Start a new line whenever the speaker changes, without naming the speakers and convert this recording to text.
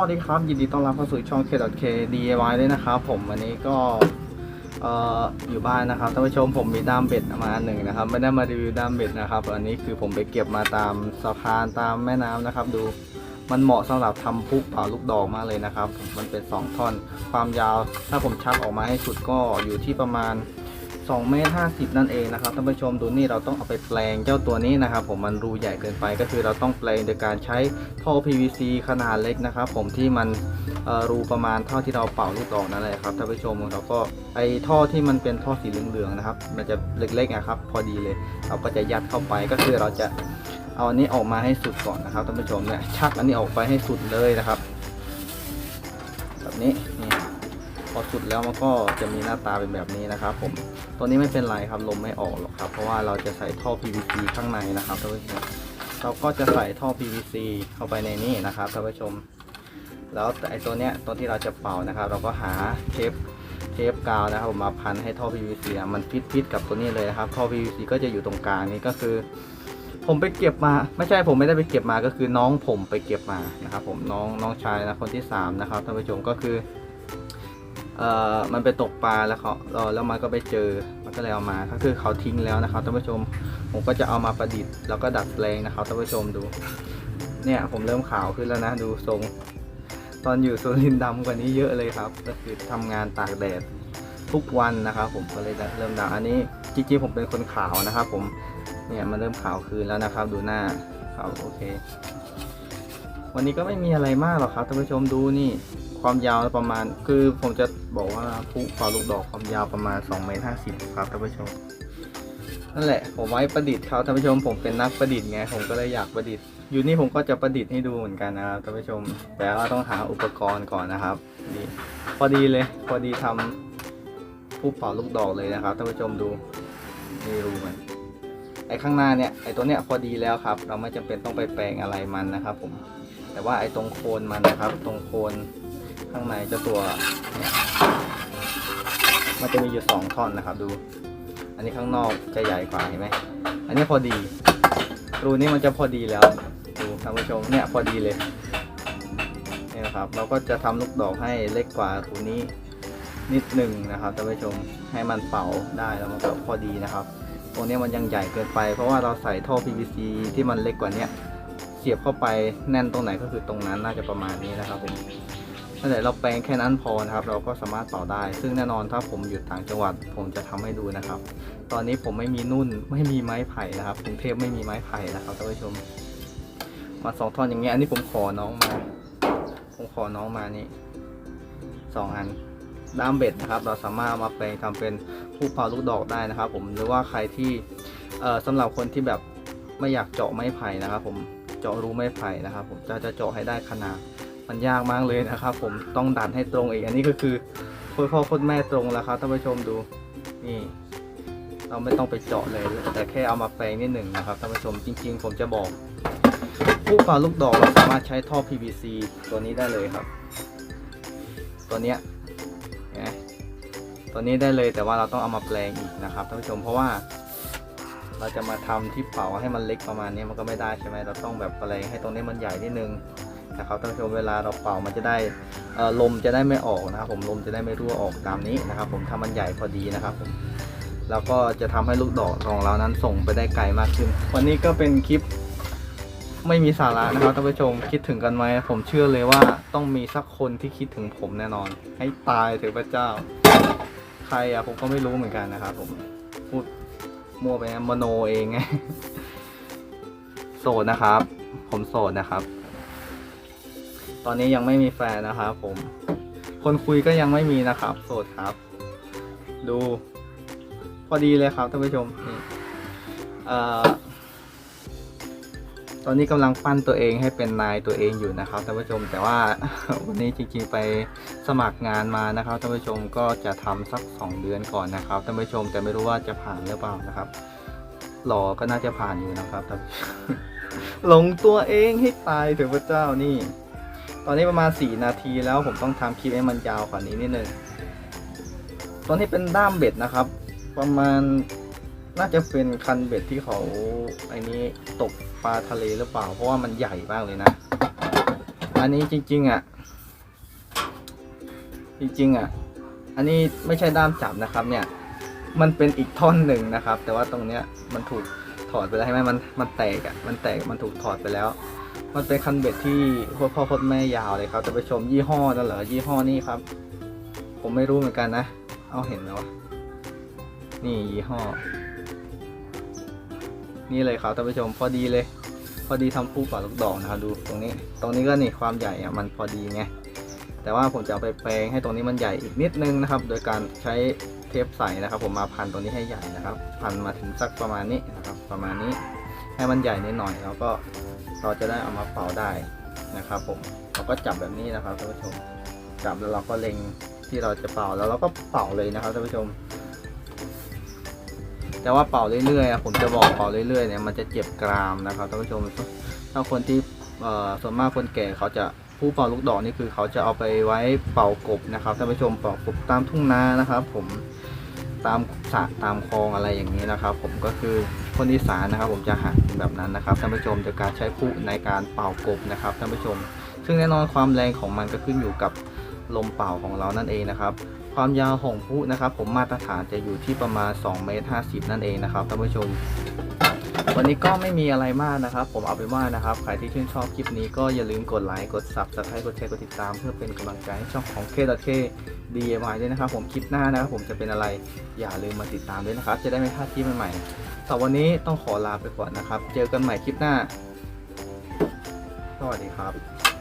วัสดีครับ ยินดีต้อนรับเข้าสู่ช่อง K.K DIY ด้วยนะครับ ผมวันนี้ก็เอ่ออยู่บ้านนะครับท่านผู้ชมผมมีด้ามเบ็ดมาอันหนึ่งนะครับ ไม่ได้มารีวิวด้ามเบ็ดนะครับอันนี้คือผมไปเก็บมาตามสะพานตามแม่น้ำนะครับ ดูมันเหมาะสำหรับทำพุกเป่าลูกดอกมากเลยนะครับ มันเป็น 2 ท่อนความยาว ถ้าผมชักออกมาให้สุดก็อยู่ที่ประมาณ 2เมตร50 นั่นเองนะครับท่านผู้ชมดูนี่เราต้องเอาไปแปลงเจ้าตัวนี้นะครับผมมันรูใหญ่เกินไปก็คือเราต้องแปลงโดยการใช้ท่อ PVC ขนาดเล็กนะครับผมที่มันรูประมาณเท่าที่เราเป่าลูกดอกนั่นแหละครับท่านผู้ชมเราก็ไอท่อที่มันเป็นท่อสีเหลืองๆนะครับ มันจะเล็กๆนะครับพอดีเลย เราก็จะยัดเข้าไปก็คือเราจะเอาอันนี้ออกมาให้สุดก่อนนะครับท่านผู้ชมเนี่ยชักอันนี้ออกไปให้สุดเลยนะครับ แบบนี้นี่ อสุดแล้วมันก็จะมีหน้าตาเป็นแบบนี้นะครับผมตัวนี้ไม่เป็นไรครับลมไม่ออกหรอกครับ เพราะว่าเราจะใส่ท่อ PVC ข้างในนะครับท่านผู้ชมเราก็จะใส่ท่อ PVC เข้าไปในนี้นะครับท่านผู้ชม แล้วไอ้ตัวเนี้ยตัวที่เราจะเป่านะครับ เราก็หาเทปเทปกาวนะครับผมมาพันให้ท่อ PVC อะมันฟิตฟิตกับตัวนี้เลยนะครับท่อ PVC ก็จะอยู่ตรงกลางนี้ก็คือ ผมไปเก็บมา ไม่ใช่ผมไม่ได้ไปเก็บมาก็คือน้องผมไปเก็บมานะครับ ผมน้องน้องชายนะคนที่สามนะครับท่านผู้ชมก็คือ เอ่อมันไปตกปลาแล้วเขาแล้วมันก็ไปเจอมันก็เลยเอามาก็คือเขาทิ้งแล้วนะครับท่านผู้ชมผมก็จะเอามาประดิษฐ์แล้วก็ดัดแปลงนะครับท่านผู้ชมดู เนี่ยผมเริ่มขาวขึ้นแล้วนะดูทรง ตอนอยู่สุรินทร์ดำกว่านี้เยอะเลยครับ ก็คือทำงานตากแดดทุกวันนะครับผมก็เลยเริ่มดำอันนี้จริงๆผมเป็นคนขาวนะครับ ผมเนี่ยมันเริ่มขาวคืนแล้วนะครับ ดูหน้าขาวโอเค วันนี้ก็ไม่มีอะไรมากหรอกครับท่านผู้ชมดูนี่ ความยาวประมาณ คือผมจะบอกว่าผู้เป่าลูกดอกความยาวประมาณ2เมตร50ครับท่านผู้ชมนั่นแหละ ผมไว้ประดิษฐ์เขาท่านผู้ชมผมเป็นนักประดิษฐ์ไงผมก็เลยอยากประดิษฐ์อยู่นี่ผมก็จะประดิษฐ์ให้ดูเหมือนกันนะครับท่านผู้ชม แต่ว่าต้องหาอุปกรณ์ก่อนนะครับนี่พอดีเลยพอดีทำผู้เป่าลูกดอกเลยนะครับท่านผู้ชมดูนี่รูมันไอ้ข้างหน้าเนี่ยไอ้ตัวเนี้ยพอดีแล้วครับ เราไม่จำเป็นต้องไปแปลงอะไรมันนะครับ ผม แต่ว่าไอ้ตรงโคนมันนะครับ ตรงโคน ข้างในเจ้าตัวเนี่ยมันจะมีอยู่สองท่อนนะครับดู อันนี้ข้างนอกจะใหญ่กว่าเห็นไหมอันนี้พอดี รูนี้มันจะพอดีแล้วดูท่านผู้ชมเนี่ยพอดีเลยเนี่ยนะครับ เราก็จะทำลูกดอกให้เล็กกว่ารูนี้นิดหนึ่งนะครับท่านผู้ชมให้มันเป่าได้แล้วมันก็พอดีนะครับ ตรงนี้มันยังใหญ่เกินไป เพราะว่าเราใส่ท่อ PVC ที่มันเล็กกว่าเนี้ยเสียบเข้าไปแน่นตรงไหนก็คือตรงนั้นน่าจะประมาณนี้นะครับผม ถ้าเกิดเราแปลงแค่นั้นพอนะครับ เราก็สามารถเป่าได้ ซึ่งแน่นอนถ้าผมอยู่ต่างจังหวัด ผมจะทำให้ดูนะครับ ตอนนี้ผมไม่มีนุ่นไม่มีไม้ไผ่นะครับกรุงเทพไม่มีไม้ไผ่นะครับท่านผู้ชม มาสองท่อนอย่างเงี้ยอันนี้ผมขอน้องมา ผมขอน้องมานี่สองอันด้ามเบ็ดนะครับ เราสามารถมาแปลงทำเป็นผู้เป่าลูกดอกได้นะครับ ผมหรือว่าใครที่เอ่อสำหรับคนที่แบบไม่อยากเจาะไม้ไผ่นะครับ ผมเจาะรูไม้ไผ่นะครับ ผมจะจะเจาะให้ได้ขนาด มันยากมากเลยนะครับผมต้องดันให้ตรงอีกอันนี้ก็คือโคตรพ่อโคตรแม่ตรงแล้วครับท่านผู้ชมดูนี่เราไม่ต้องไปเจาะเลย แต่แค่เอามาแปลงนิดหนึ่งนะครับท่านผู้ชมจริง ๆ ผมจะบอกผู้ป่าลูกดอกเราสามารถใช้ท่อ PVC ตัวนี้ได้เลยครับ ตัวเนี้ยเห็นไหมตัวนี้ได้เลยแต่ว่าเราต้องเอามาแปลงอีกนะครับท่านผู้ชมเพราะว่า เราจะมาทำที่เป่าให้มันเล็กประมาณนี้มันก็ไม่ได้ใช่ไหมเราต้องแบบแปลงให้ตรงนี้มันใหญ่นิดนึง นะครับท่านผู้ชมเวลาเราเป่ามันจะได้ลมจะได้ไม่ออกนะครับผมลมจะได้ไม่รั่วออกตามนี้นะครับ ผมถ้ามันใหญ่พอดีนะครับผมแล้วก็จะทำให้ลูกดอกของเรานั้นส่งไปได้ไกลมากขึ้น วันนี้ก็เป็นคลิปไม่มีสาระนะครับท่านผู้ชมคิดถึงกันไหมผมเชื่อเลยว่าต้องมีสักคนที่คิดถึงผมแน่นอน ให้ตายเถอะพระเจ้า ใครอะผมก็ไม่รู้เหมือนกันนะครับผมพูดมั่วไปนะมโนเองไงโสดนะครับ ผมโสดนะครับ ตอนนี้ยังไม่มีแฟนนะครับผม คนคุยก็ยังไม่มีนะครับ โสดครับ ดู พอดีเลยครับท่านผู้ชมนี่เอ่อตอนนี้กำลังปั้นตัวเองให้เป็นนายตัวเองอยู่นะครับท่านผู้ชม แต่ว่าวันนี้จริงๆไปสมัครงานมานะครับท่านผู้ชมก็จะทำสัก 2 เดือนก่อนนะครับท่านผู้ชมแต่ไม่รู้ว่าจะผ่านหรือเปล่านะครับหล่อก็น่าจะผ่านอยู่นะครับท่านหลงตัวเองให้ตายเถึงพระเจ้านี่ ตอนนี้ประมาณ 4 นาทีแล้วผมต้องทำคลิปให้มันยาวกว่านี้นิดนึงตอนนี้เป็นด้ามเบ็ดนะครับ ประมาณน่าจะเป็นคันเบ็ดที่เขาไอ้นี้ตกปลาทะเลหรือเปล่า เพราะว่ามันใหญ่มากเลยนะ อันนี้จริงๆอะ จริงๆอะ อันนี้ไม่ใช่ด้ามจับนะครับเนี่ย มันเป็นอีกท่อนหนึ่งนะครับ แต่ว่าตรงเนี้ยมันถูกถอดไปแล้วใช่ไหมมันมันแตกอะ มันแตกมันถูกถอดไปแล้ว มันเป็นคันเบ็ดที่โคตรพ่อโคตรแม่ยาวเลยครับ จะไปชมยี่ห้อนั่นเหรอยี่ห้อนี้ครับ ผมไม่รู้เหมือนกันนะ เอาเห็นแล้วนี่ยี่ห้อ นี่เลยครับท่านผู้ชมพอดีเลย พอดีทำคู่กับลูกดอกนะครับดูตรงนี้ ตรงนี้ก็นี่ความใหญ่อะมันพอดีไงแต่ว่าผมจะเอาไปแปลงให้ตรงนี้มันใหญ่อีกนิดนึงนะครับ โดยการใช้เทปใสนะครับ ผมมาพันตรงนี้ให้ใหญ่นะครับ พันมาถึงสักประมาณนี้นะครับ ประมาณนี้ให้มันใหญ่นิดหน่อยแล้วก็ เราจะได้เอามาเป่าได้นะครับผมเราก็จับแบบนี้นะครับท่านผู้ชม จับแล้วเราก็เล็งที่เราจะเป่าแล้วเราก็เป่าเลยนะครับท่านผู้ชม แต่ว่าเป่าเรื่อยๆอะผมจะบอกเป่าเรื่อยๆเนี่ยมันจะเจ็บกรามนะครับท่านผู้ชม ถ้าคนที่ส่วนมากคนแก่เขาจะผู้เป่าลูกดอกนี่คือเขาจะเอาไปไว้เป่ากบนะครับท่านผู้ชมเป่ากบตามทุ่งนานะครับ ผม ตามสระตามคลองอะไรอย่างนี้นะครับ ผมก็คือคนอีสานนะครับ ผมจะหัดแบบนั้นนะครับท่านผู้ชมจะการใช้ผู้ในการเป่ากบนะครับท่านผู้ชม ซึ่งแน่นอนความแรงของมันก็ขึ้นอยู่กับลมเป่าของเรานั่นเองนะครับ ความยาวของผู้นะครับ ผมมาตรฐานจะอยู่ที่ประมาณ2เมตร50 นั่นเองนะครับท่านผู้ชมวันนี้ก็ไม่มีอะไรมากนะครับ ผมเอาไปว่านะครับ ใครที่ชื่นชอบคลิปนี้ก็อย่าลืมกดไลค์ กด subscribe กดแชร์ กดติดตามเพื่อเป็นกำลังใจให้ช่องของ K.K DIY ด้วยนะครับผมคลิปหน้านะครับผมจะเป็นอะไรอย่าลืมมาติดตามด้วยนะครับ จะได้ไม่พลาดคลิปใหม่ๆแต่วันนี้ต้องขอลาไปก่อนนะครับ เจอกันใหม่คลิปหน้า สวัสดีครับ